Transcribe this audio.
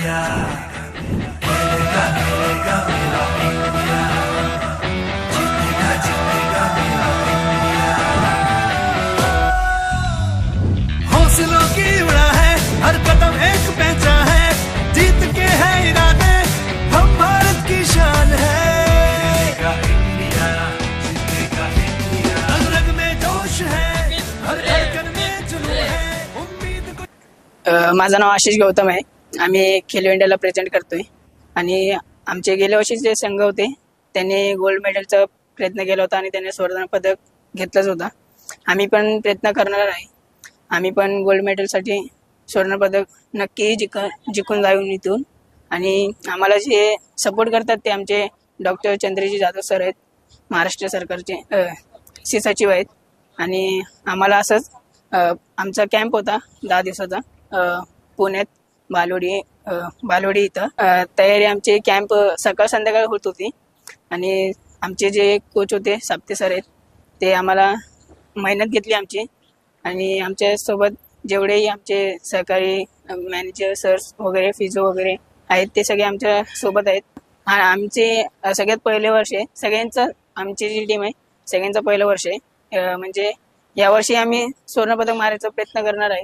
हौसलों की उड़ा है हर कदम एक पहचा है। जीत के है भारत की शान है। हर है। माझं नाव आशिष गौतम आहे. आम्ही खेलो इंडियाला प्रेझेंट करतोय. आणि आमचे गेल्या वर्षी जे संघ होते त्यांनी गोल्ड मेडलचा प्रयत्न केला होता आणि त्याने सुवर्ण पदक घेतलंच होता. आम्ही पण प्रयत्न करणार आहे. आम्ही पण गोल्ड मेडलसाठी सुवर्ण पदक नक्की जिक जिंकून जाऊन इथून. आणि आम्हाला जे सपोर्ट करतात ते आमचे डॉक्टर चंद्रजी जाधव सर आहेत महाराष्ट्र सरकारचे सी सचिव आहेत. आणि आम्हाला असंच आमचा कॅम्प होता दहा दिवसाचा पुण्यात. बालोडी बालोडी इथं. तयारी आमची कॅम्प सकाळ संध्याकाळ होत होती. आणि आमचे जे कोच होते साप्ते सर आहेत ते आम्हाला मेहनत घेतली आमची. आणि आमच्यासोबत जेवढेही आमचे सहकारी मॅनेजर सर्स वगैरे फिजो वगैरे आहेत ते सगळे आमच्यासोबत आहेत. हा आमचे सगळ्यात पहिले वर्ष आहे. सगळ्यांचं आमची जी टीम आहे सगळ्यांचं पहिलं वर्ष आहे. म्हणजे यावर्षी आम्ही सुवर्णपदक मारायचा प्रयत्न करणार आहे.